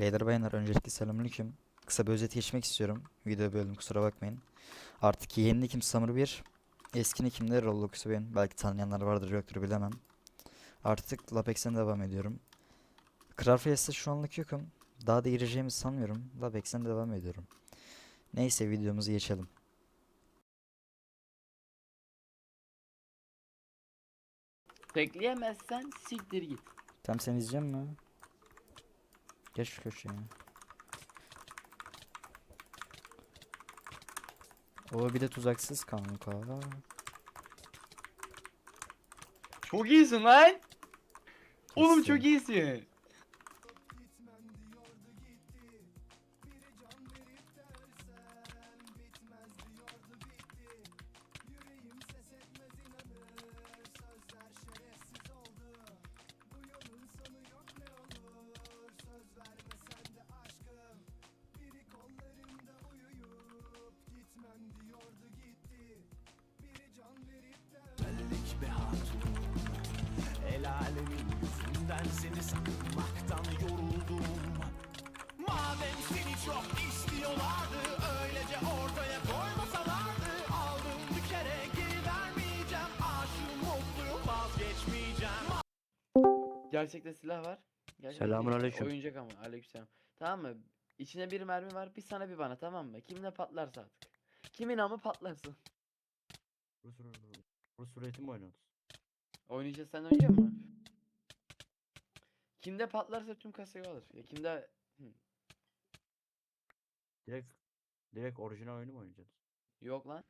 Beyler bayanlar öncelikle selamünaleyküm. Kısa bir özet geçmek istiyorum. Video böldüm kusura bakmayın. Artık yeni nikim Summer 1. Eski nikim de Roblox benim. Belki tanıyanlar vardır yoktur bilemem. Artık Lapex'ten devam ediyorum. Craftfest'te şu anlık yokum. Daha da gireceğimi sanmıyorum. Lapex'ten devam ediyorum. Neyse videomuzu geçelim. Tekleyemezsen siktir git. Tam sen izleyecek mi? Geç şu köşeye. O bir de tuzaksız kanka. Çok iyisin lan. Oğlum Kesin. çok iyisin. Yüzünden seni sakınmaktan yoruldum Madem seni çok istiyorlardı Öylece ortaya koymasalardı Aldım bir kere geri vermeyeceğim Aşığım mutluyum vazgeçmeyeceğim Gerçekte silah var. Gerçekten Selamünaleyküm. Oyuncak ama aleykümselam. Tamam mı? İçinde bir mermi var. Bir sana bir bana tamam mı? Kimle patlarsa artık. Kimin amı patlarsın. Rus, Rus ruleti mi oynuyoruz? Oynayacağız sen oynayacak mısın? Kimde patlarsa tüm kasayı alır. Ya kimde Hı, Direkt direkt orijinal oyunu mu oynayacağız? yok lan.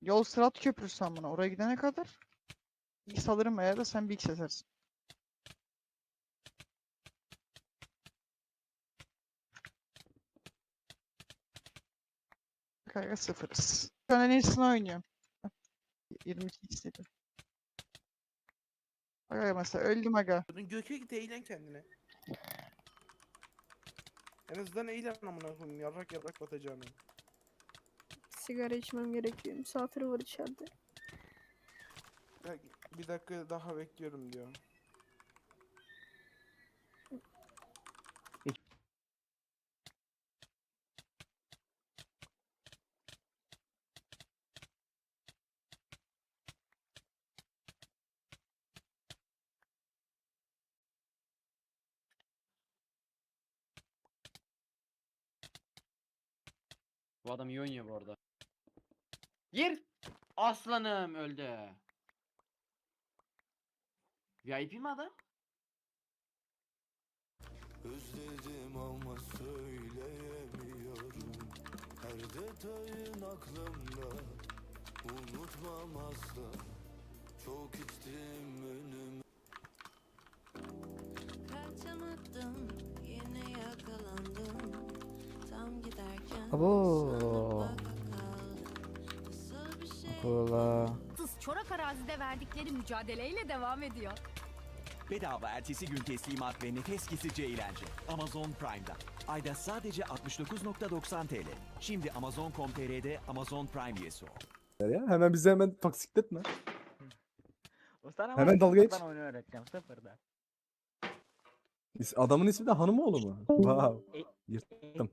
Yol Sırat Köprüsü amına. Oraya gidene kadar X alırım eğer de sen bir X esersin. Kanka sıfırız. Şu an en iyisini oynuyorum. 22 istedi. Aga mesela öldüm aga. Göke git eğlen kendine. En azından eğlen amına koyayım yarrak yarrak batacağını. Sigara içmem gerekiyor. Misafir var içeride. Bir dakika daha bekliyorum diyor. Bu adam iyi oynuyor bu arada. Gir. Aslanım öldü. VIP mi adam? Özledim ama söyleyemiyorum Her detayın aklımda Unutmam asla Çok içtim önüme Kaçamadım yine yakalandım tam giderken Abo. Kola. Tız çorak arazide verdikleri mücadeleyle devam ediyor. Bedava ertesi gün teslimat ve nefes kesici eğlence. Amazon Prime'da. Ayda sadece 69.90 TL. Şimdi Amazon.com.tr'de Amazon Prime üyesi ol. ya. Hemen bize hemen taksikletme. Sana Hemen dalga geç. oyunu öğreteceğim Adamın ismi de Hanımoğlu mu? Wow. E- Yırttım.